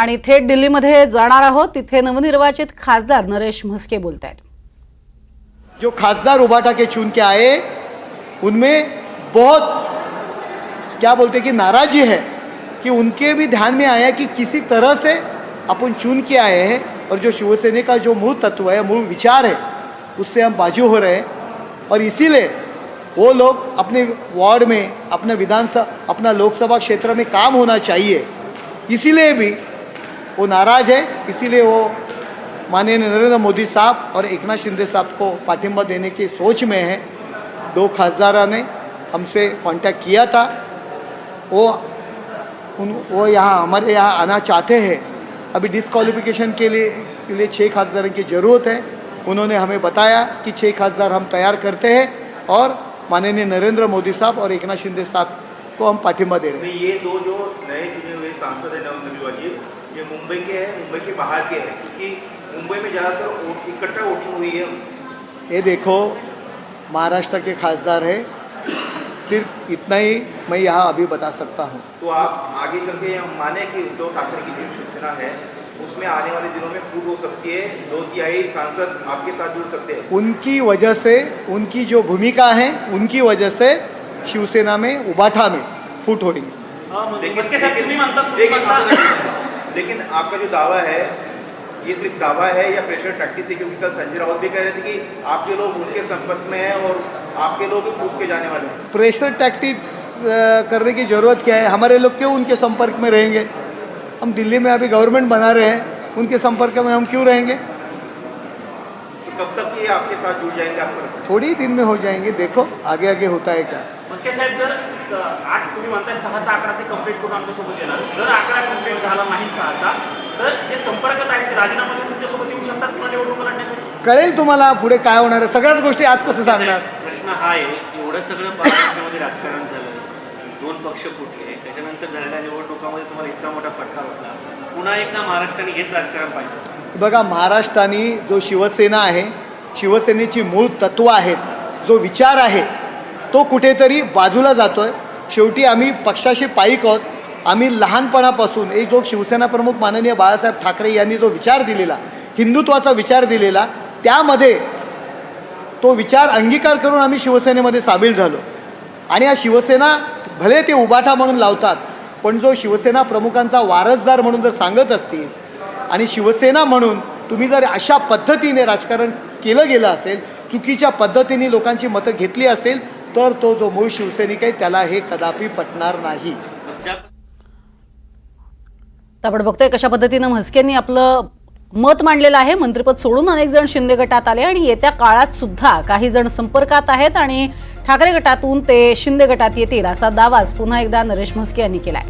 आणि थेट दिल्लीमध्ये जाणार आहोत. तिथे नवनिर्वाचित खासदार नरेश म्हस्के बोलत आहेत जो खासदार उबाटा के चुन के आए उनमें बहुत क्या बोलते कि नाराजी है कि उनके भी ध्यान में आया कि किसी तरह से अपन चुन के आए हैं और जो शिवसेना का जो मूल तत्व है मूल विचार है उससे हम बाजू हो रहे हैं। और इसीलिए वो लोग अपने वार्ड में अपना विधानसभा अपना लोकसभा क्षेत्र में काम होना चाहिए। इसीलिए भी वो नाराज़ है, इसीलिए वो माननीय नरेंद्र मोदी साहब और एकनाथ शिंदे साहब को पाठिंबा देने की सोच में है। दो खासदारा ने हमसे कांटेक्ट किया था। वो, उन, वो यहाँ, हमारे यहाँ आना चाहते हैं। अभी डिस्क्वालिफिकेशन के लिए के लिए छः खासदारों की ज़रूरत है। उन्होंने हमें बताया कि छः खासदार हम तैयार करते हैं और माननीय नरेंद्र मोदी साहब और एकनाथ शिंदे साहब को हम पाठिंबा दे रहे हैं। ये दो जो नए चुने हुए सांसद हैं ये मुंबई के हैं मुंबई के बाहर के हैं क्योंकि मुंबई में ज़्यादातर इकट्ठा वोटिंग हुई है। ये देखो महाराष्ट्र के खासदार है। सिर्फ़ इतना ही मैं यहाँ अभी बता सकता हूँ। तो आप आगे करके माने कि उद्धव ठाकरे की जो शिवसेना है उसमें आने वाले दिनों में फूट हो सकती है। दो तिहाई सांसद आपके साथ जुड़ सकते हैं। उनकी वजह से उनकी जो भूमिका है उनकी वजह से शिवसेना में उबाठा में फूट हो रही है लेकिन आपका- जो दावा है, ये सिर्फ़ दावा है या प्रेशर प्रैक्टिस है क्योंकि कल संजय राउत भी कह रहे थे कि आपके लोग उनके संपर्क में हैं और आपके लोग भी पूछ के जाने वाले हैं। प्रेशर टैक्टिक्स करने की ज़रूरत क्या है? हमारे लोग क्यों उनके संपर्क में रहेंगे? हम दिल्ली में अभी गवर्नमेंट बना रहे हैं, उनके संपर्क में हम क्यों रहेंगे? कब तक ये आपके साथ जुड़ जाएंगे आपको? थोड़ी ही दिन में हो जाएंगे देखो आगे आगे होता है क्या? मस्के साहेब जर आठ तुम्ही म्हणताय सहाचा आकडा ते कंप्लीट करून आमच्यासोबत येणार. जर आकडा कंप्लीट झाला नाही सहाचा तर जे संपर्कात आहेत ते राजीनामा देऊन तुमच्यासोबत येऊ शकतात पुन्हा निवडणूक लढण्यासाठी? कळेल तुम्हाला पुढे काय होणार आहे. सगळ्याच गोष्टी आज कसं सांगणार? प्रश्न हा आहे एवढं सगळं महाराष्ट्रामध्ये राजकारण झालं दोन पक्ष फुटले त्याच्यानंतर झालेल्या निवडणुकामध्ये तुम्हाला इतका मोठा फटका बसला. पुन्हा एकदा महाराष्ट्राने हेच राजकारण पाहिजे बघा महाराष्ट्राने जो शिवसेना आहे शिवसेनेची मूळ तत्व आहेत जो विचार आहे तो कुठेतरी बाजूला जातो आहे शेवटी आम्ही पक्षाशी पायीक आहोत. आम्ही लहानपणापासून एक जो शिवसेना प्रमुख माननीय बाळासाहेब ठाकरे यांनी जो विचार दिलेला हिंदुत्वाचा विचार दिलेला त्यामध्ये तो विचार अंगीकार करून आम्ही शिवसेनेमध्ये सामील झालो. आणि या शिवसेना भले ते उबाठा म्हणून लावतात पण जो शिवसेना प्रमुखांचा वारसदार म्हणून जर सांगत असतील आणि शिवसेना म्हणून तुम्ही जर अशा पद्धतीने राजकारण केलं गेलं असेल चुकीच्या पद्धतीने लोकांची मतं घेतली असेल तर तो जो मूळ शिवसैनिक आहे त्याला हे कदापि पटणार नाही. तर आपण बघतोय कशा पद्धतीनं म्हस्केंनी आपलं मत मांडलेलं आहे. मंत्रिपद सोडून अनेक जण शिंदे गटात आले आणि येत्या काळात सुद्धा काही जण संपर्कात आहेत आणि ठाकरे गटातून ते शिंदे गटात येतील असा दावाच पुन्हा एकदा नरेश म्हस्के यांनी केलाय.